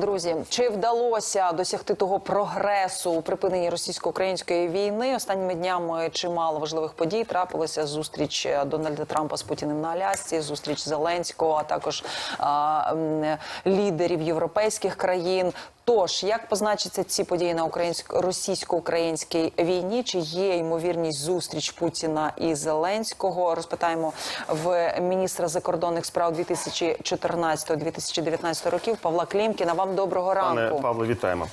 Друзі, чи вдалося досягти того прогресу у припиненні російсько-української війни? Останніми днями чимало важливих подій трапилося. Зустріч Дональда Трампа з Путіним на Алясці, зустріч Зеленського, а також а, лідерів європейських країн. Тож, як позначаться ці події на українсько російсько-українській війні? Чи є ймовірність зустріч Путіна і Зеленського? Розпитаємо в міністра закордонних справ 2014-2019 років Павла Клімкіна. Вам доброго Пане ранку. Павло, вітаємо.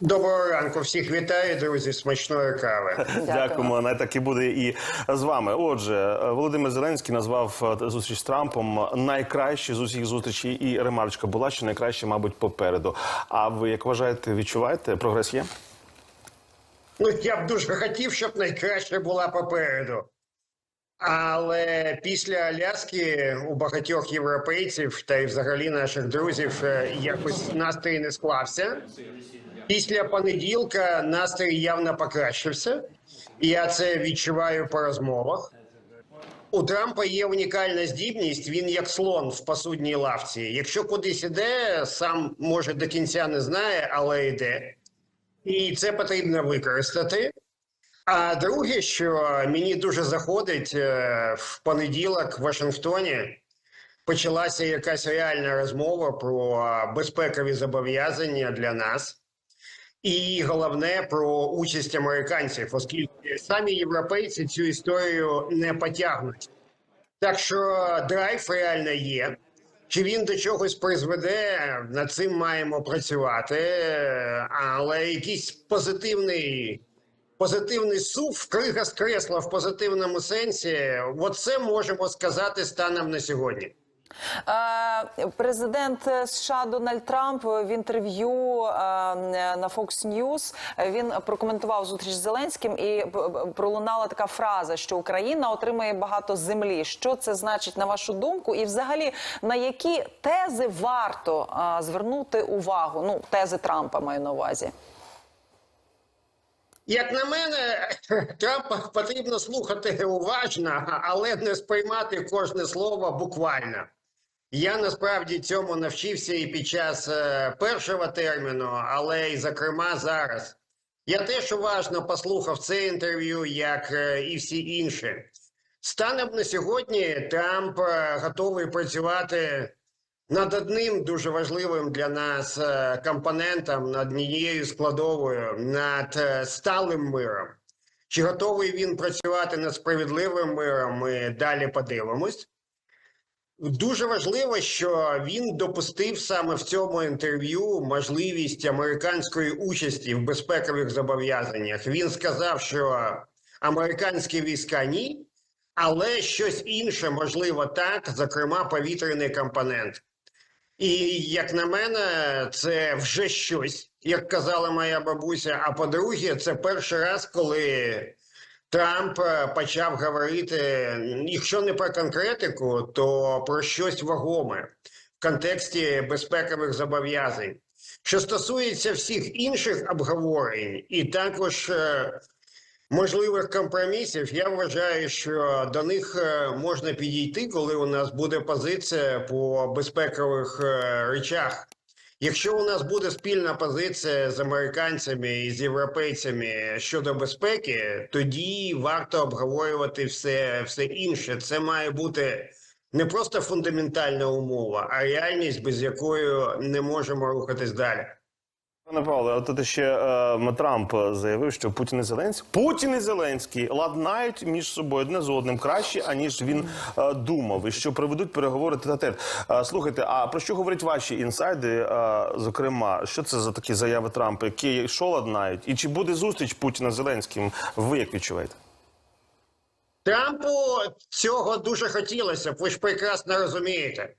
Доброго ранку, всіх вітаю, друзі. Смачної кави. Дякуємо. Не так і буде і з вами. Отже, Володимир Зеленський назвав е, зустріч з Трампом найкращі з усіх зустрічей, і ремарочка була, що найкраще, мабуть, попереду. А ви як вважаєте, відчуваєте? Прогрес є? Ну я б дуже хотів, щоб найкраще була попереду. Але після Аляски у багатьох європейців та й взагалі наших друзів е, якось настрій не склався. Після понеділка настрій явно покращився. Я це відчуваю по розмовах. У Трампа є унікальна здібність. Він як слон в посудній лавці. Якщо кудись іде, сам може до кінця не знає, але йде. І це потрібно використати. А друге, що мені дуже заходить е, в понеділок в Вашингтоні, почалася якась реальна розмова про безпекові зобов'язання для нас. І головне про участь американців, оскільки самі європейці цю історію не потягнуть. Так що драйв реально є. Чи він до чогось призведе, над цим маємо працювати, але якийсь позитивний, позитивний сув, крига з кресла в позитивному сенсі, оце можемо сказати станом на сьогодні. Е, Президент США Дональд Трамп в інтерв'ю е, на Fox News е, він прокоментував зустріч з Зеленським і б- пролунала така фраза, що Україна отримає багато землі. Що це значить на вашу думку? І, взагалі, на які тези варто е, звернути увагу? Ну, тези Трампа маю на увазі. Як на мене, Трампа потрібно слухати уважно, але не сприймати кожне слово буквально. Я насправді цьому навчився і під час е, першого терміну, але й зокрема зараз. Я теж уважно послухав це інтерв'ю, як е, і всі інші. Станом на сьогодні Трамп е, готовий працювати над одним дуже важливим для нас е, компонентом, над однією складовою, над е, сталим миром. Чи готовий він працювати над справедливим миром? Ми далі подивимось. Дуже важливо, що він допустив саме в цьому інтерв'ю можливість американської участі в безпекових зобов'язаннях. Він сказав, що американські війська ні, але щось інше можливо так, зокрема повітряний компонент. І як на мене, це вже щось, як казала моя бабуся. А по-друге, це перший раз, коли Трамп е, почав говорити, якщо не про конкретику, то про щось вагоме в контексті безпекових зобов'язань. Що стосується всіх інших обговорень, і також е, можливих компромісів, я вважаю, що до них е, можна підійти, коли у нас буде позиція по безпекових е, речах. Якщо у нас буде спільна позиція з американцями і з європейцями щодо безпеки, тоді варто обговорювати все, все інше. Це має бути не просто фундаментальна умова, а реальність, без якої не можемо рухатись далі. Пане Павло, а тут ще е, Трамп заявив, що Путін і Зеленський Путін і Зеленський ладнають між собою одне з одним краще, аніж він е, думав, і що проведуть переговори тет-а-тет. Е, слухайте, а про що говорять ваші інсайди? Е, зокрема, що це за такі заяви Трампа, які що ладнають? І чи буде зустріч Путіна з Зеленським? Ви як відчуваєте? Трампу цього дуже хотілося ви ж прекрасно розумієте.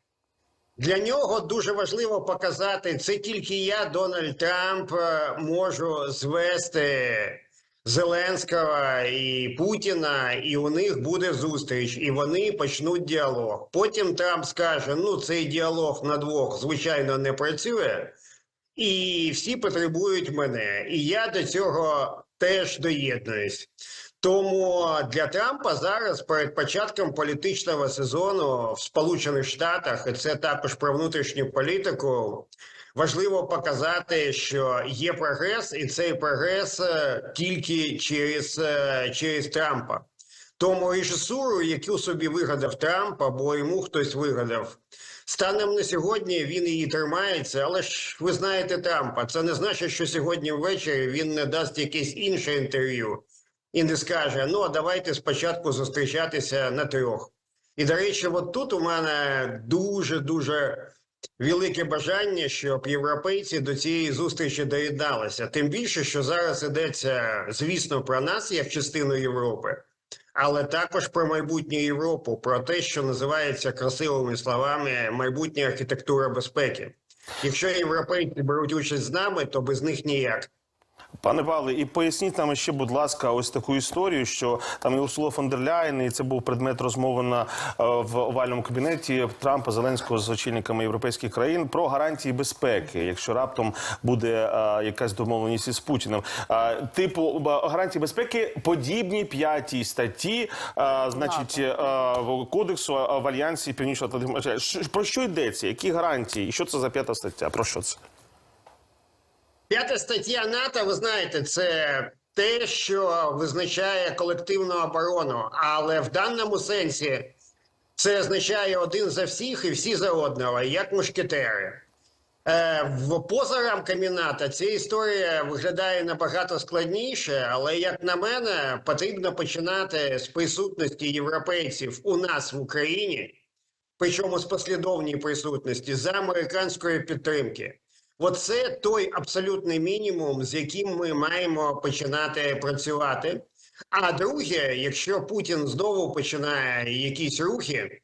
Для нього дуже важливо показати, це тільки я, Дональд Трамп, е, можу звести Зеленського і Путіна, і у них буде зустріч, і вони почнуть діалог. Потім Трамп скаже: ну, цей діалог на двох, звичайно, не працює, і всі потребують мене. І я до цього теж доєднуюсь. Тому для Трампа зараз перед початком політичного сезону в Сполучених Штатах, і це також про внутрішню політику, важливо показати, що є прогрес, і цей прогрес е, тільки через, е, через Трампа. Тому режисуру, яку собі вигадав Трамп, або йому хтось вигадав, станом на сьогодні він її тримається. Але ж ви знаєте Трампа. Це не значить, що сьогодні ввечері він не дасть якесь інше інтерв'ю і не скаже: ну а давайте спочатку зустрічатися на трьох. І до речі, от тут у мене дуже дуже велике бажання, щоб європейці до цієї зустрічі доєдналися. Тим більше, що зараз йдеться, звісно, про нас як частину Європи, але також про майбутню Європу, про те, що називається красивими словами майбутня архітектура безпеки. Якщо європейці беруть участь з нами, то без них ніяк. Пане Павле, і поясніть нам ще, будь ласка, ось таку історію, що там і Урсула фон дер Ляєн, і це був предмет розмови на е, в овальному кабінеті Трампа Зеленського з очільниками європейських країн про гарантії безпеки, якщо раптом буде е, якась домовленість із Путіним. Е, типу гарантії безпеки подібні п'ятій статті, е, значить, в кодексу в альянсі Північно-Атлантичного. Про що йдеться? Які гарантії? І що це за п'ята стаття? Про що це? П'ята стаття НАТО, ви знаєте, це те, що визначає колективну оборону, але в даному сенсі це означає один за всіх і всі за одного, як мушкетери. Е, в поза рамками НАТО ця історія виглядає набагато складніше, але як на мене, потрібно починати з присутності європейців у нас в Україні, причому з послідовній присутності за американської підтримки. Оце той абсолютний мінімум, з яким ми маємо починати працювати. А друге, якщо Путін знову починає якісь рухи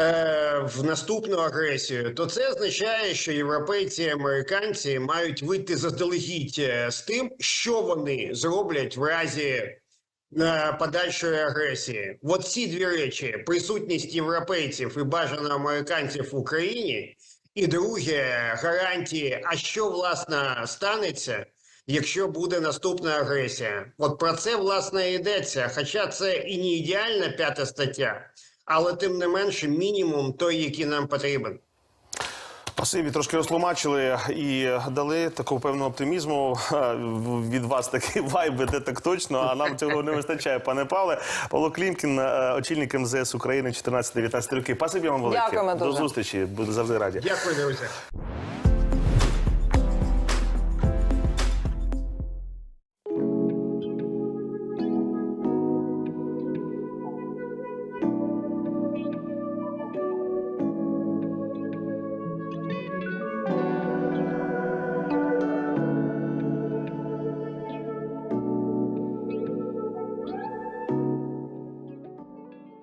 е, в наступну агресію, то це означає, що європейці і американці мають вийти заздалегідь е, з тим, що вони зроблять в разі е, подальшої агресії. От ці дві речі: присутність європейців і бажано американців в Україні. І друге гарантії, а що власне станеться, якщо буде наступна агресія. От про це власне йдеться. Хоча це і не ідеальна п'ята стаття, але тим не менше мінімум той, який нам потрібен. Спасибі, трошки розтлумачили і дали такого певного оптимізму. Е, Від вас такий вайб де так точно, а нам цього не вистачає, пане Павле. Павло Клімкін, е, очільник МЗС України 14-19 років. Спасибі вам велике. Дякуємо До зустрічі. Буду завжди раді. Дякую, друзі.